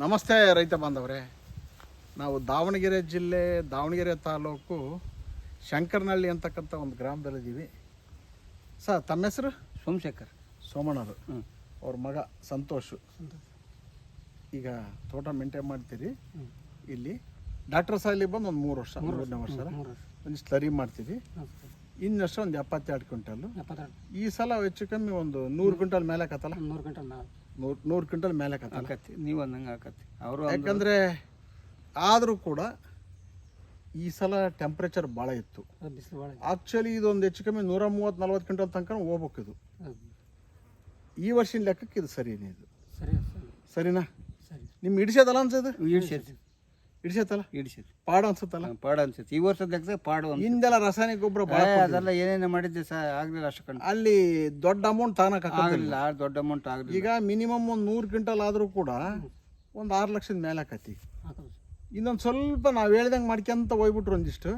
ನಮಸ್ತೆ ರೈತ ಬಾಂಧವರೇ. ನಾವು ದಾವಣಗೆರೆ ಜಿಲ್ಲೆ ದಾವಣಗೆರೆ ತಾಲೂಕು ಶಂಕರನಹಳ್ಳಿ ಅಂತಕ್ಕಂಥ ಒಂದು ಗ್ರಾಮದಲ್ಲಿದ್ದೀವಿ ಸರ್ ತಮ್ಮ ಹೆಸರು? ಸೋಮಶೇಖರ್. ಸೋಮಣ್ಣರು ಅವ್ರ ಮಗ ಸಂತೋಷ್. ಈಗ ತೋಟ ಮೇಂಟೈನ್ ಮಾಡ್ತೀರಿ. ಇಲ್ಲಿ ಡಾಕ್ಟರ್ ಸಾಲಿ ಬಂದು ಒಂದು ಮೂರು ವರ್ಷ ಮೂರನೇ ವರ್ಷ. ಒಂದು ಸ್ಲರಿ ಮಾಡ್ತೀರಿ. ಇನ್ನಷ್ಟು ಒಂದು ಎಪ್ಪತ್ತೆರಡು ಕ್ವಿಂಟಲ್ಲು ಈ ಸಲ ಹೆಚ್ಚು ಕಮ್ಮಿ ಒಂದು ನೂರು ಕ್ವಿಂಟಲ್ ಮೇಲೆ ಕತ್ತಲ್ಲ ನೂರು ಕ್ವಿಂಟಲ್ ಮೇಲೆ. ನೂರು ನೂರು ಕ್ವಿಂಟಲ್ ಮೇಲೆ ಆಕತ್ತಲ್ಲ ಆಕತಿ ನೀವು ಅಂದಂಗೆ ಆಕತಿ ಅವರು ಯಾಕಂದರೆ ಆದರೂ ಕೂಡ ಈ ಸಲ ಟೆಂಪ್ರೇಚರ್ ಭಾಳ ಇತ್ತು. ಬಿಸಿಲು ಭಾಳ ಆಕ್ಚುಲಿ ಇದೊಂದು ಹೆಚ್ಚು ಕಮ್ಮಿ ನೂರ ಮೂವತ್ತು ನಲ್ವತ್ತು ಕ್ವಿಂಟಲ್ ತನಕ ಹೋಗ್ಬೇಕು ಇದು. ಈ ವರ್ಷಿನ ಲೆಕ್ಕಕ್ಕೆ ಇದು ಸರಿನೇ ಇದು. ಸರಿ ಸರಿ. ಸರಿನಾ? ಸರಿ. ನಿಮ್ ಹಿಡಿಸೋದಲ್ಲ ಅನ್ಸೋದು ಹಿಡಿಸತ್ತಲ್ಲ ಇಡ್ಸೈತಿ ಪಾಡು ಅನ್ಸುತ್ತಲ್ಲ? ಪಾಡು ಅನ್ಸುತ್ತೆ. ಈ ವರ್ಷದ ಲೆಕ್ಕ ಪಾಡು ಅಂತ ಹಿಂದೆಲ್ಲ ರಾಸಾಯನಿಕ ಗೊಬ್ಬರ ಭಾಳ ಏ, ಅದೆಲ್ಲ ಏನೇನು ಮಾಡಿದ್ದೆ ಸಹ ಆಗ್ಲಿಲ್ಲ ಅಷ್ಟು ಕಣ್ಣು. ಅಲ್ಲಿ ದೊಡ್ಡ ಅಮೌಂಟ್ ತಗೊಳಕ್ ಆಗಲಿಲ್ಲ ಆ ದೊಡ್ಡ ಅಮೌಂಟ್ ಆಗಲಿಲ್ಲ. ಈಗ ಮಿನಿಮಮ್ ಒಂದು ನೂರು ಕ್ವಿಂಟಲ್ ಆದರೂ ಕೂಡ ಒಂದು ಆರು ಲಕ್ಷದ ಮೇಲೆ ಆಕತಿ ಇನ್ನೊಂದು ಸ್ವಲ್ಪ ನಾವು ಹೇಳ್ದಂಗೆ ಮಾಡ್ಕೊಂತ ಹೋಗ್ಬಿಟ್ರು ಒಂದಿಷ್ಟು.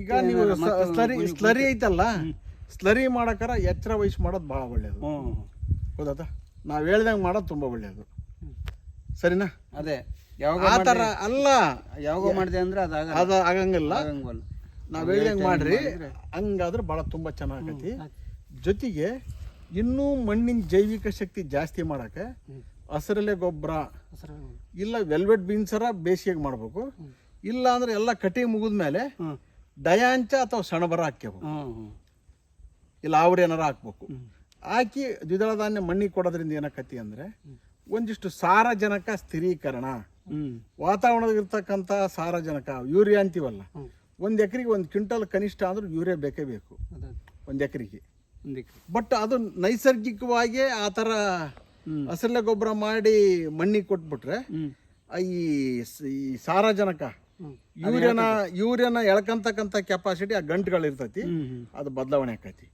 ಈಗ ನೀವು ಸ್ಲರಿ ಸ್ಲರಿ ಐತಲ್ಲ? ಸ್ಲರಿ ಮಾಡಕ್ಕಾರ ಎಚ್ಚರ ವಹಿಸಿ ಮಾಡೋದು ಭಾಳ ಒಳ್ಳೆಯದು ಹ್ಞೂ ಹೌದಾ? ನಾವು ಹೇಳ್ದಂಗೆ ಮಾಡೋದು ತುಂಬ ಒಳ್ಳೆಯದು ಸರಿನಾ? ಅದೇ. ಆ ಥರ ಅಲ್ಲ. ಯಾವಾಗ ಮಾಡಿದೆ ಅಂದ್ರೆ ಅದು ಆಗಂಗಿಲ್ಲ. ನಾವು ಹೇಳಿದಂಗೆ ಮಾಡ್ರಿ. ಹಂಗಾದ್ರೆ ಭಾಳ ತುಂಬ ಚೆನ್ನಾಗತಿ. ಜೊತೆಗೆ ಇನ್ನೂ ಮಣ್ಣಿನ ಜೈವಿಕ ಶಕ್ತಿ ಜಾಸ್ತಿ ಮಾಡಕ್ಕೆ ಹಸಿರಲೆ ಗೊಬ್ಬರ ಇಲ್ಲ ವೆಲ್ವೆಟ್ ಬೀನ್ಸರ ಬೇಸಿಗೆಗೆ ಮಾಡಬೇಕು. ಇಲ್ಲ ಅಂದ್ರೆ ಎಲ್ಲ ಕಟಿಂಗ್ ಮುಗಿದ್ಮೇಲೆ ಮೇಲೆ ಡಯಾಂಚ ಅಥವಾ ಸಣಬರ ಹ್ಞೂ ಇಲ್ಲ ಅವ್ರು ಏನಾರ ಹಾಕ್ಬೇಕು. ಹಾಕಿ ದ್ವಿದಳ ಧಾನ್ಯ ಮಣ್ಣಿಗೆ ಕೊಡೋದ್ರಿಂದ ಏನಕ್ಕತಿ ಅಂದ್ರೆ ಒಂದಿಷ್ಟು ಸಾರಜನಕ ಸ್ಥಿರೀಕರಣ. ಹ್ಞೂ ವಾತಾವರಣದಲ್ಲಿರ್ತಕ್ಕಂಥ ಸಾರಜನಕ ಯೂರಿಯಾ ಅಂತೀವಲ್ಲ ಒಂದು ಎಕರೆಗೆ ಒಂದು ಕ್ವಿಂಟಲ್ ಕನಿಷ್ಠ ಅಂದ್ರೆ ಯೂರಿಯಾ ಬೇಕೇ ಬೇಕು. ಒಂದು ಎಕರೆಗೆ. ಬಟ್ ಅದು ನೈಸರ್ಗಿಕವಾಗಿ ಆ ಥರ. ಹಸಿರಲೆ ಗೊಬ್ಬರ ಮಾಡಿ ಮಣ್ಣಿಗೆ ಕೊಟ್ಬಿಟ್ರೆ ಆ ಈ ಸಾರಜನಕ ಯೂರಿಯನ ಯೂರಿಯಾನ ಎಳ್ಕಂತಕ್ಕಂಥ ಕೆಪಾಸಿಟಿ ಆ ಗಂಟುಗಳು ಇರ್ತೈತಿ. ಹ್ಞೂ ಹ್ಞೂ ಅದು ಬದಲಾವಣೆ ಆಕೈತಿ.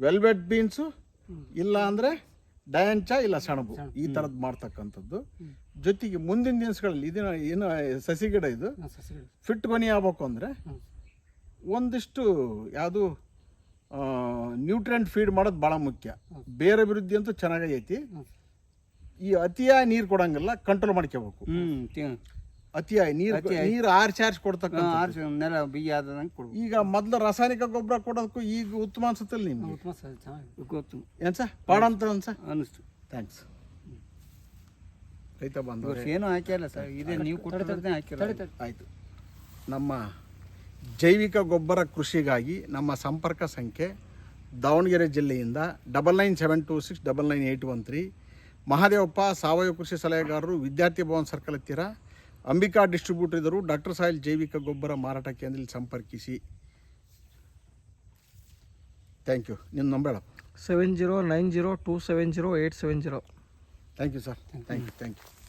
ವೆಲ್ವೆಟ್ ಬೀನ್ಸು ಇಲ್ಲ ಅಂದ್ರೆ ಡಯಾಂಚ ಇಲ್ಲ ಸಣಬು ಈ ಥರದ್ದು ಮಾಡ್ತಕ್ಕಂಥದ್ದು. ಜೊತೆಗೆ ಮುಂದಿನ ದಿನಗಳಲ್ಲಿ ಇದನ್ನ ಏನು ಸಸಿ ಗಿಡ ಇದು. ಫಿಟ್ ಗೊನಿ ಆಗ್ಬೇಕು ಅಂದರೆ ಒಂದಿಷ್ಟು ಯಾವುದು ನ್ಯೂಟ್ರಿಯೆಂಟ್ ಫೀಡ್ ಮಾಡೋದು ಭಾಳ ಮುಖ್ಯ. ಬೇರೆ ಅಭಿವೃದ್ಧಿ ಅಂತೂ ಚೆನ್ನಾಗೈತಿ ಈ ಅತಿಯಾಗಿ ನೀರು ಕೊಡಂಗಿಲ್ಲ ಕಂಟ್ರೋಲ್ ಮಾಡ್ಕೋಬೇಕು ಅತಿಯಾಗಿ ನೀರು ನೀರು ಆರ್ಸಿ ಆರ್ಸಿ ಕೊಡ್ತಕ್ಕ ಆರ್ಸಿ ನೆಲ ಬಿಗಿ ಆದಂಗೆ ಕೊಡ್ಬೇಕು. ಈಗ ಮೊದಲು ರಾಸಾಯನಿಕ ಗೊಬ್ಬರ ಕೊಡೋದಕ್ಕೂ ಈಗ ಉತ್ತಮ ಅನ್ಸುತ್ತಲ್ಲ ನಿಮ್ಗೆ? ಉತ್ತಮ ಸರ್ ಚೆನ್ನಾಗಿ ಗೊತ್ತು. ಏನ್ ಸರ್ ಪಾಡಂತ ಅನ್ಸ ಅನ್ನಿಸ್ತು. ಥ್ಯಾಂಕ್ಸ್ ರೈತ ಬಂದ ಏನು ಹಾಕಿಲ್ಲ ಸರ್. ಇದೇ ನೀವು ಹಾಕಿಲ್ಲ ಆಯಿತು. ನಮ್ಮ ಜೈವಿಕ ಗೊಬ್ಬರ ಕೃಷಿಗಾಗಿ ನಮ್ಮ ಸಂಪರ್ಕ ಸಂಖ್ಯೆ ದಾವಣಗೆರೆ ಜಿಲ್ಲೆಯಿಂದ double nine seven two six double nine eight one three. Mahadevappa ಸಾವಯವ ಕೃಷಿ ಸಲಹೆಗಾರರು ವಿದ್ಯಾರ್ಥಿ ಭವನ್ ಸರ್ಕಲ್ ಹತ್ತಿರ ಅಂಬಿಕಾ ಡಿಸ್ಟ್ರಿಬ್ಯೂಟರ್ ಇದ್ದರು ಡಾಕ್ಟರ್ ಸಾಯಿಲ್ ಜೈವಿಕ ಗೊಬ್ಬರ ಮಾರಾಟ ಕೇಂದ್ರದಲ್ಲಿ ಸಂಪರ್ಕಿಸಿ. ಥ್ಯಾಂಕ್ ಯು ನಿಮ್ಮ ನಂಬರ್ ಹೇಳಪ್ಪ seven zero nine zero two seven zero eight seven zero. Thank you sir thank you thank you